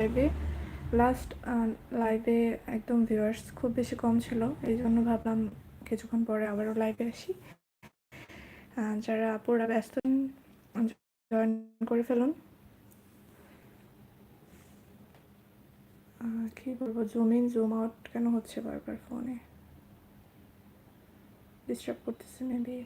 লাইভে লাস্ট লাইভে একদম ভিউয়ার্স খুব বেশি কম ছিল, এই জন্য ভাবলাম কিছুক্ষণ পরে আবারও লাইভে আসি। যারা আপুরা ব্যস্ত জয়েন করে ফেলুন। কি বলব জুম ইন জুম আউট কেন হচ্ছে বারবার ফোনে ডিস্টার্ব করতেছে মেবি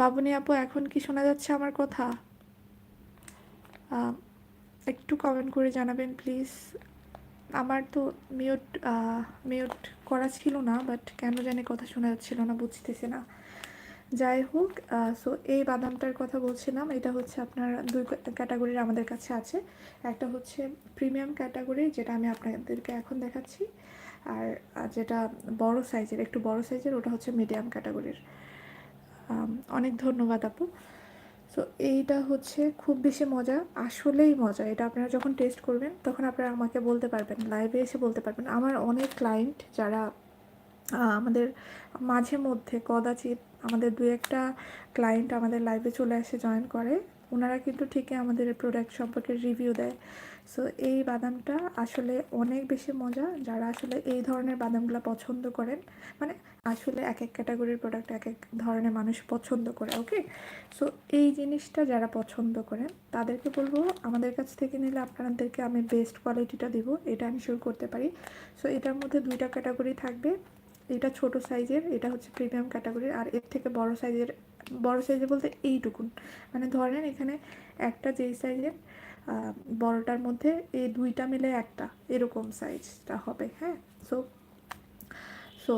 বাবুনি আপু, এখন কি শোনা যাচ্ছে আমার কথা? একটু কমেন্ট করে জানাবেন প্লিজ আমার তো মিউট মিউট করা ছিল না বাট কেন জানি কথা শোনা যাচ্ছিল না, বুঝতেছি না। যাই হোক সো এই বাদামটার কথা বলছিলাম, এটা হচ্ছে আপনার দুই ক্যাটাগরির আমাদের কাছে আছে। একটা হচ্ছে প্রিমিয়াম ক্যাটাগরি যেটা আমি আপনাদেরকে এখন দেখাচ্ছি, আর যেটা বড় সাইজের একটু বড় সাইজের ওটা হচ্ছে মিডিয়াম ক্যাটাগরির অনেক ধন্যবাদ আপু। সো এইটা হচ্ছে খুব বেশি মজা, আসলেই মজা। এটা আপনারা যখন টেস্ট করবেন, তখন আপনারা আমাকে বলতে পারবেন লাইভে এসে বলতে পারবেন। আমার অনেক ক্লায়েন্ট যারা আমাদের মাঝে মধ্যে, কদাচিৎ আমাদের দু একটা ক্লায়েন্ট আমাদের লাইভে চলে আসে জয়েন করে, ওনারা কিন্তু ঠিকই আমাদের প্রোডাক্ট সম্পর্কে রিভিউ দেয়। সো এই বাদামটা আসলে অনেক বেশি মজা। যারা আসলে এই ধরনের বাদামগুলো পছন্দ করেন মানে আসলে এক এক ক্যাটাগরির প্রোডাক্ট এক এক ধরনের মানুষ পছন্দ করে ওকে সো এই জিনিসটা যারা পছন্দ করেন, তাদেরকে বলব, আমাদের কাছ থেকে নিলে আপনাদেরকে আমি বেস্ট কোয়ালিটিটা দিব, এটা আমি শুরু করতে পারি। সো এটার মধ্যে দুইটা ক্যাটাগরি থাকবে। এটা ছোট সাইজের এটা হচ্ছে প্রিমিয়াম ক্যাটাগরির আর এর থেকে বড় সাইজের বড় সাইজের বলতে এইটুকুন। মানে ধরেন এখানে একটা যেই সাইজের বড়টার মধ্যে এই দুইটা মিলে একটা, এরকম সাইজটা হবে হ্যাঁ? সো সো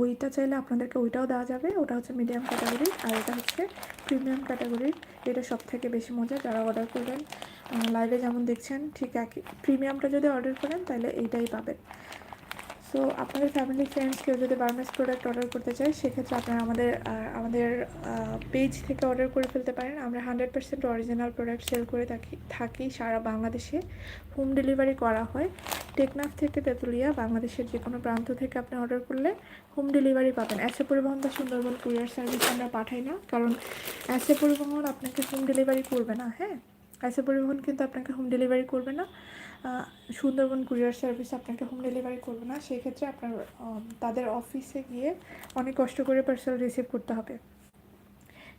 ওইটা চাইলে আপনাদেরকে ওইটাও দেওয়া যাবে, ওটা হচ্ছে মিডিয়াম ক্যাটাগরি আর এটা হচ্ছে প্রিমিয়াম ক্যাটাগরির এটা সব থেকে বেশি মজা যারা অর্ডার করবেন। লাইভে যেমন দেখছেন, ঠিক একই প্রিমিয়ামটা যদি অর্ডার করেন, তাহলে এইটাই পাবেন। সো আপনাদের ফ্যামিলি ফ্রেন্ডস কেউ যদি বার্মেস প্রোডাক্ট অর্ডার করতে চায়, সেক্ষেত্রে আপনারা আমাদের আমাদের পেজ থেকে অর্ডার করে ফেলতে পারেন। আমরা hundred percent original product sale করে থাকি থাকি সারা বাংলাদেশে। হোম ডেলিভারি করা হয়। টেকনাফ থেকে তেঁতুলিয়া, বাংলাদেশের যে কোনো প্রান্ত থেকে আপনি অর্ডার করলে হোম ডেলিভারি পাবেন। অ্যাসে পরিবহন বা সুন্দরবন কুরিয়ার সার্ভিস আমরা পাঠাই না, কারণ অ্যাসে পরিবহন আপনাকে হোম ডেলিভারি করবে না হ্যাঁ? অ্যাসে পরিবহন কিন্তু আপনাকে হোম ডেলিভারি করবে না। সুন্দরবন কুরিয়ার সার্ভিস আপনাকে হোম ডেলিভারি করবে না। সেই ক্ষেত্রে আপনার তাদের অফিসে গিয়ে অনেক কষ্ট করে পার্সেল রিসিভ করতে হবে।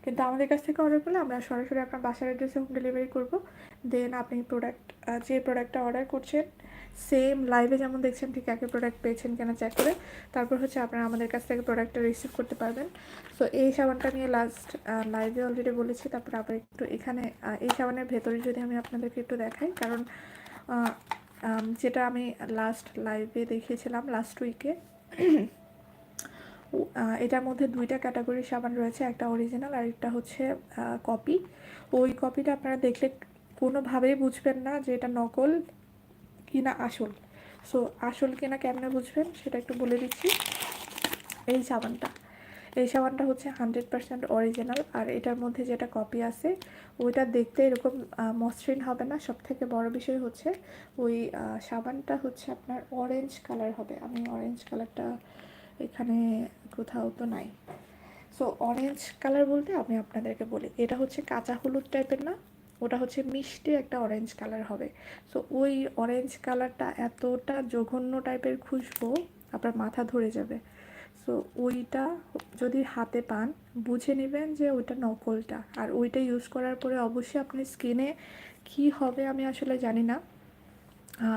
কিন্তু আমাদের কাছ থেকে অর্ডার করলে আমরা সরাসরি আপনার বাসার অ্যাড্রেসে হোম ডেলিভারি করব। দেন আপনি প্রোডাক্ট যে প্রোডাক্টটা অর্ডার করছেন সেম লাইভে যেমন দেখছেন, ঠিক একই প্রোডাক্ট পেয়েছেন কিনা চেক করে, তারপর হচ্ছে আপনারা আমাদের কাছ থেকে প্রোডাক্টটা রিসিভ করতে পারবেন। সো এই সাবানটা নিয়ে লাস্ট লাইভে অলরেডি বলেছি, তারপর আবার একটু এখানে এই সাবানের ভেতরে যদি আমি আপনাদেরকে একটু দেখাই, কারণ যেটা আমি লাস্ট লাইভে দেখিয়েছিলাম লাস্ট উইকে এটার মধ্যে দুইটা ক্যাটাগরির সাবান রয়েছে, একটা অরিজিনাল আর একটা হচ্ছে কপি ওই কপিটা আপনারা দেখলে কোনোভাবেই বুঝবেন না যে এটা নকল কি না আসল। সো আসল কিনা কেমনে বুঝবেন, সেটা একটু বলে দিচ্ছি। এই সাবানটা। এই সাবানটা হচ্ছে হান্ড্রেড পার্সেন্ট অরিজিনাল, আর এটার মধ্যে যেটা কপি আছে, ওইটা দেখতে এরকম মসৃণ হবে না। সব থেকে বড় বিষয় হচ্ছে ওই সাবানটা হচ্ছে আপনার অরেঞ্জ কালার হবে। আমি অরেঞ্জ কালারটা এখানে কোথাও তো নাই। সো অরেঞ্জ কালার বলতে আমি আপনাদেরকে বলি, এটা হচ্ছে কাঁচা হলুদ টাইপের না, ওটা হচ্ছে মিষ্টি একটা অরেঞ্জ কালার হবে। সো ওই অরেঞ্জ কালারটা এতটা জঘন্য টাইপের খুশবো, আপনার মাথা ধরে যাবে। সো ওইটা যদি হাতে পান, বুঝে নেবেন যে ওইটা নকলটা। আর ওইটা ইউজ করার পরে অবশ্যই আপনার স্কিনে কী হবে আমি আসলে জানি না।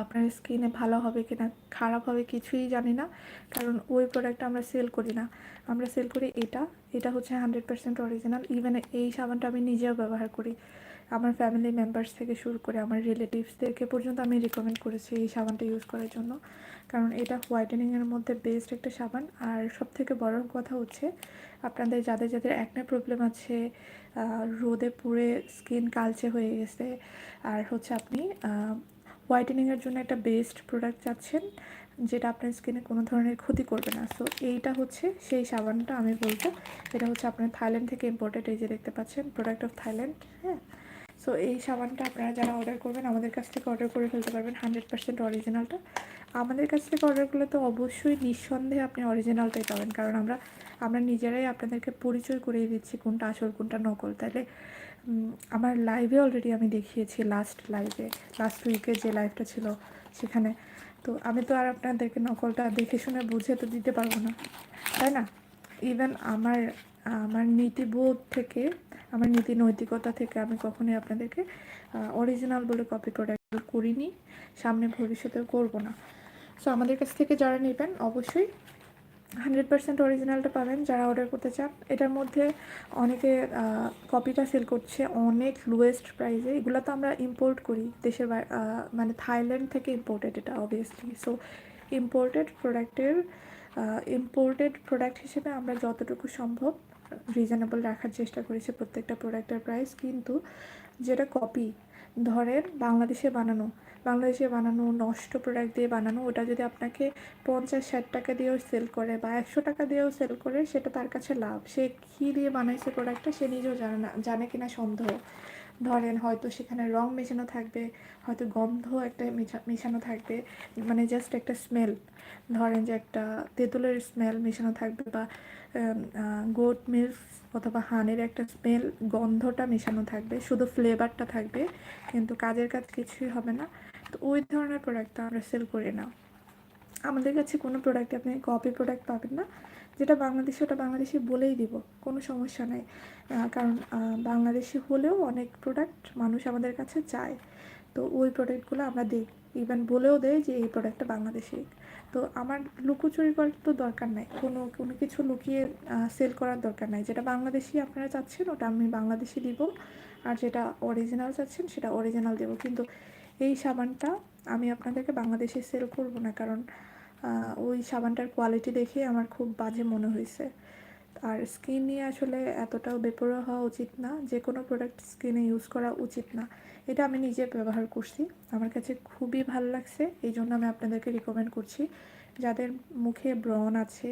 আপনার স্কিনে ভালো হবে কি না খারাপ হবে কিছুই জানি না। কারণ ওই প্রোডাক্টটা আমরা সেল করি না। আমরা সেল করি এটা। এটা হচ্ছে হান্ড্রেড পার্সেন্ট অরিজিনাল ইভেন এই সাবানটা আমি নিজেও ব্যবহার করি। আমার ফ্যামিলি মেম্বার্স থেকে শুরু করে আমার রিলেটিভসদেরকে পর্যন্ত আমি রিকমেন্ড করেছি এই সাবানটা ইউজ করার জন্য। কারণ এটা হোয়াইটেনিংয়ের মধ্যে বেস্ট একটা সাবান। আর সব থেকে বড় কথা হচ্ছে, আপনাদের যাদের যাদের অ্যাকনে প্রবলেম আছে রোদে পুড়ে স্কিন কালচে হয়ে গেছে, আর হচ্ছে আপনি হোয়াইটেনিংয়ের জন্য একটা বেস্ট প্রোডাক্ট চাচ্ছেন, যেটা আপনার স্কিনে কোনো ধরনের ক্ষতি করবে না। সো এইটা হচ্ছে সেই সাবানটা আমি বলব। এটা হচ্ছে আপনার থাইল্যান্ড থেকে ইম্পোর্টেড এই যে দেখতে পাচ্ছেন প্রোডাক্ট অফ থাইল্যান্ড হ্যাঁ? সো এই সাবানটা আপনারা যারা অর্ডার করবেন, আমাদের কাছ থেকে অর্ডার করে ফেলতে পারবেন হান্ড্রেড পার্সেন্ট অরিজিনালটা আমাদের কাছ থেকে অর্ডার করলে তো অবশ্যই নিঃসন্দেহে আপনি অরিজিনালটাই পাবেন, কারণ আমরা আমরা নিজেরাই আপনাদেরকে পরিচয় করিয়ে দিচ্ছি কোনটা আসল, কোনটা নকল। তাহলে আমার লাইভে অলরেডি আমি দেখিয়েছি লাস্ট লাইভে লাস্ট উইকে যে লাইভটা ছিল সেখানে। তো আমি তো আর আপনাদেরকে নকলটা দেখে শুনে বুঝে তো দিতে পারব না, তাই না? ইভেন আমার আমার নীতিবোধ থেকে আমার নীতি নৈতিকতা থেকে আমি কখনোই আপনাদেরকে অরিজিনাল বলে কপি প্রোডাক্ট করিনি, সামনে ভবিষ্যতেও করব না। সো আমাদের কাছ থেকে যারা নেবেন, অবশ্যই হান্ড্রেড পার্সেন্ট অরিজিনালটা পাবেন, যারা অর্ডার করতে চান। এটার মধ্যে অনেকে কপিটা সেল করছে, অনেক লোয়েস্ট প্রাইসে এগুলো তো আমরা ইম্পোর্ট করি, দেশের মানে থাইল্যান্ড থেকে ইম্পোর্টেড এটা অবভিয়াসলি সো ইম্পোর্টেড প্রোডাক্টের ইম্পোর্টেড প্রোডাক্ট হিসেবে আমরা যতটুকু সম্ভব রিজনেবল রাখার চেষ্টা করেছে প্রত্যেকটা প্রোডাক্টের প্রাইস কিন্তু যেটা কপি ধরেন বাংলাদেশে বানানো বাংলাদেশে বানানো নষ্ট প্রোডাক্ট দিয়ে বানানো, ওটা যদি আপনাকে পঞ্চাশ, ষাট টাকা দিয়েও সেল করে বা একশো টাকা দিয়েও সেল করে, সেটা তার কাছে লাভ। সে কী দিয়ে বানাইছে প্রোডাক্টটা সে নিজেও জানে না, জানে কিনা সন্দেহ। ধরেন হয়তো সেখানে রং মেশানো থাকবে, হয়তো গন্ধ একটা মেশা- মেশানো থাকবে মানে জাস্ট একটা স্মেল ধরেন যে একটা তেঁতুলের স্মেল মেশানো থাকবে বা গোট মিল্ক অথবা হানের একটা স্মেল গন্ধটা মেশানো থাকবে, শুধু ফ্লেভারটা থাকবে, কিন্তু কাজের কাজ কিছুই হবে না। তো ওই ধরনের প্রোডাক্টটা আমরা সেল করি না আমাদের কাছে কোনো প্রোডাক্ট আপনি কপি প্রোডাক্ট পাবেন না। যেটা বাংলাদেশে, ওটা বাংলাদেশি বলেই দিব, কোনো সমস্যা নাই। কারণ বাংলাদেশি হলেও অনেক প্রোডাক্ট মানুষ আমাদের কাছে চায়। তো ওই প্রোডাক্টগুলো আমরা দিই। ইভেন বলেও দেয় যে এই প্রোডাক্টটা বাংলাদেশি। তো আমার লুকোচুরি করার তো দরকার নাই। কোনো কোনো কিছু লুকিয়ে সেল করার দরকার নাই। যেটা বাংলাদেশি আপনারা চাচ্ছেন, ওটা আমি বাংলাদেশি দিব। আর যেটা অরিজিনাল চাচ্ছেন, সেটা অরিজিনাল দেবো। কিন্তু এই সাবানটা আমি আপনাদেরকে বাংলাদেশে সেল করব না। কারণ ওই সাবানটার কোয়ালিটি দেখে আমার খুব বাজে মনে হয়েছে। আর স্কিন নিয়ে আসলে এতটাও বেপরোয়া হওয়া উচিত না যে কোনো প্রোডাক্ট স্কিনে ইউজ করা উচিত না। এটা আমি নিজে ব্যবহার করছি। আমার কাছে খুবই ভালো লাগছে, এই জন্য আমি আপনাদেরকে রিকমেন্ড করছি। যাদের মুখে ব্রন আছে,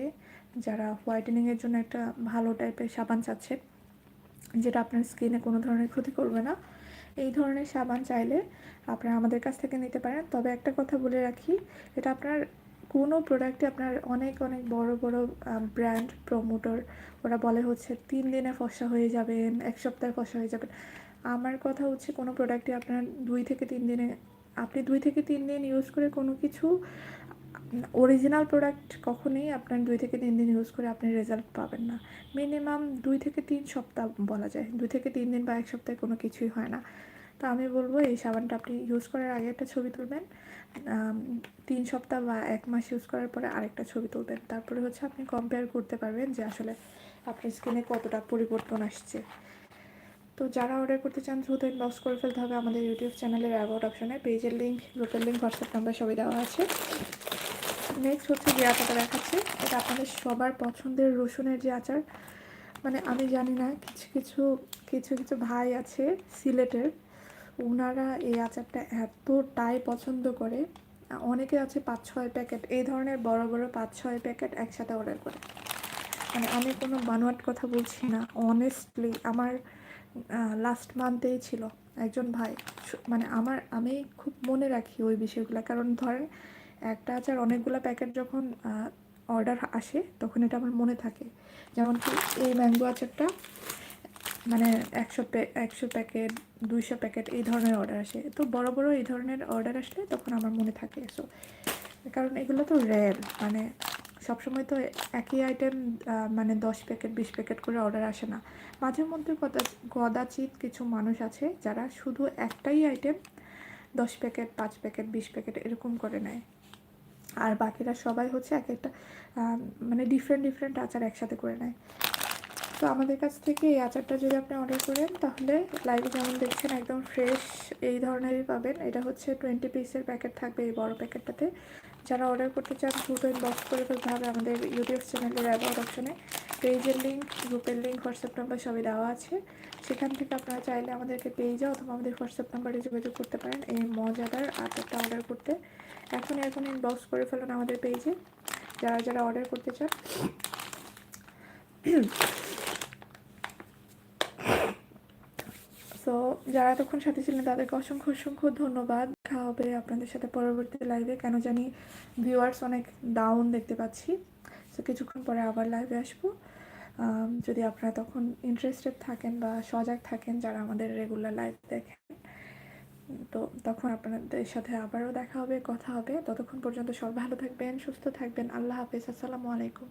যারা হোয়াইটেনিংয়ের জন্য একটা ভালো টাইপের সাবান চাচ্ছেন যেটা আপনার স্কিনে কোনো ধরনের ক্ষতি করবে না। এই ধরনের সাবান চাইলে আপনারা আমাদের কাছ থেকে নিতে পারেন। তবে একটা কথা বলে রাখি, এটা আপনার প্রোডাক্টে আপনার অনেক অনেক বড় বড় ব্র্যান্ড প্রমোটর ওরা বলে হচ্ছে তিন দিনে ফসা হয়ে যাবেন, এক সপ্তাহে ফসা হয়ে যাবেন। আমার কথা হচ্ছে কোনো প্রোডাক্টে আপনার দুই থেকে তিন দিনে, আপনি দুই থেকে তিন দিন ইউজ করে কোনো কিছু অরিজিনাল প্রোডাক্ট কখনোই আপনার দুই থেকে তিন দিন ইউজ করে আপনি রেজাল্ট পাবেন না। মিনিমাম দুই থেকে তিন সপ্তাহ বলা যায়। দুই থেকে তিন দিন বা এক সপ্তাহে কোনো কিছুই হয় না। তো আমি বলব, এই সাবানটা আপনি ইউজ করার আগে একটা ছবি তুলবেন। তিন সপ্তাহ বা এক মাস ইউজ করার পরে আরেকটা ছবি তুলবেন। তারপরে হচ্ছে আপনি কম্পেয়ার করতে পারবেন যে আসলে আপনার স্কিনে কতটা পরিবর্তন আসছে। তো যারা অর্ডার করতে চান, দ্রুত ইনবক্স করে ফেলতে হবে আমাদের ইউটিউব চ্যানেলের অ্যাবাউট অপশনে পেজের লিঙ্ক গ্রুপের লিঙ্ক হোয়াটসঅ্যাপ নাম্বার সবই দেওয়া আছে। নেক্সট হচ্ছে যে আচারটা দেখাচ্ছে। এটা আপনাদের সবার পছন্দের রসুনের যে আচার। মানে আমি জানি না, কিছু কিছু কিছু কিছু ভাই আছে সিলেটের। ওনারা এই আচারটা এতটাই পছন্দ করে, অনেকে আছে পাঁচ ছয় প্যাকেট, এই ধরনের বড় বড় পাঁচ ছয় প্যাকেট একসাথে অর্ডার করে। মানে আমি কোনো বানোয়াট কথা বলছি না অনেস্টলি আমার লাস্ট মান্থেই ছিল একজন ভাই মানে আমার, আমি খুব মনে রাখি ওই বিষয়গুলো, কারণ ধরেন একটা আচার অনেকগুলো প্যাকেট যখন অর্ডার আসে তখন এটা আমার মনে থাকে। যেমন কি এই ম্যাঙ্গো আচারটা মানে একশো একশো প্যাকেট, দুইশো প্যাকেট এই ধরনের অর্ডার আসে। তো বড় বড় এই ধরনের অর্ডার আসলে তখন আমার মনে থাকে। সো কারণ এগুলো তো রেয়ার মানে সবসময় তো একই আইটেম মানে দশ প্যাকেট, বিশ প্যাকেট করে অর্ডার আসে না। মাঝে মধ্যে কদা, কদাচিৎ কিছু মানুষ আছে যারা শুধু একটাই আইটেম দশ প্যাকেট, পাঁচ প্যাকেট, বিশ প্যাকেট এরকম করে নেয়। আর বাকিরা সবাই হচ্ছে এক একটা মানে ডিফারেন্ট ডিফারেন্ট আচার একসাথে করে নেয়। তো আমাদের কাছ থেকে এই আচারটা যদি আপনি অর্ডার করেন, তাহলে লাইভে যেমন দেখছেন একদম ফ্রেশ এই ধরনেরই পাবেন। এটা হচ্ছে টোয়েন্টি পিসের প্যাকেট থাকবে এই বড় প্যাকেটটাতে যারা অর্ডার করতে চান, দ্রুত ইনবক্স করে ফেলতে হবে আমাদের ইউটিউব চ্যানেলের অ্যাবাউট অপশনে পেজের লিঙ্ক গ্রুপের লিঙ্ক হোয়াটসঅ্যাপ নাম্বার সবই দেওয়া আছে। সেখান থেকে আপনারা চাইলে আমাদেরকে পেজে অথবা আমাদের হোয়াটসঅ্যাপ নাম্বারে যোগাযোগ করতে পারেন এই মজাদার আচারটা অর্ডার করতে। এখন এখন ইনবক্স করে ফেলুন আমাদের পেজে যারা যারা অর্ডার করতে চান সো যারা এতক্ষণ সাথে ছিলেন, তাদেরকে অসংখ্য অসংখ্য ধন্যবাদ। দেখা হবে আপনাদের সাথে পরবর্তী লাইভে কেন জানি ভিউয়ার্স অনেক ডাউন দেখতে পাচ্ছি। সো কিছুক্ষণ পরে আবার লাইভে আসব। যদি আপনারা তখন ইন্টারেস্টেড থাকেন বা সজাগ থাকেন, যারা আমাদের রেগুলার লাইভ দেখেন, তো তখন আপনাদের সাথে আবারও দেখা হবে, কথা হবে। ততক্ষণ পর্যন্ত সব ভালো থাকবেন, সুস্থ থাকবেন। আল্লাহ হাফেজ। আসসালামু আলাইকুম।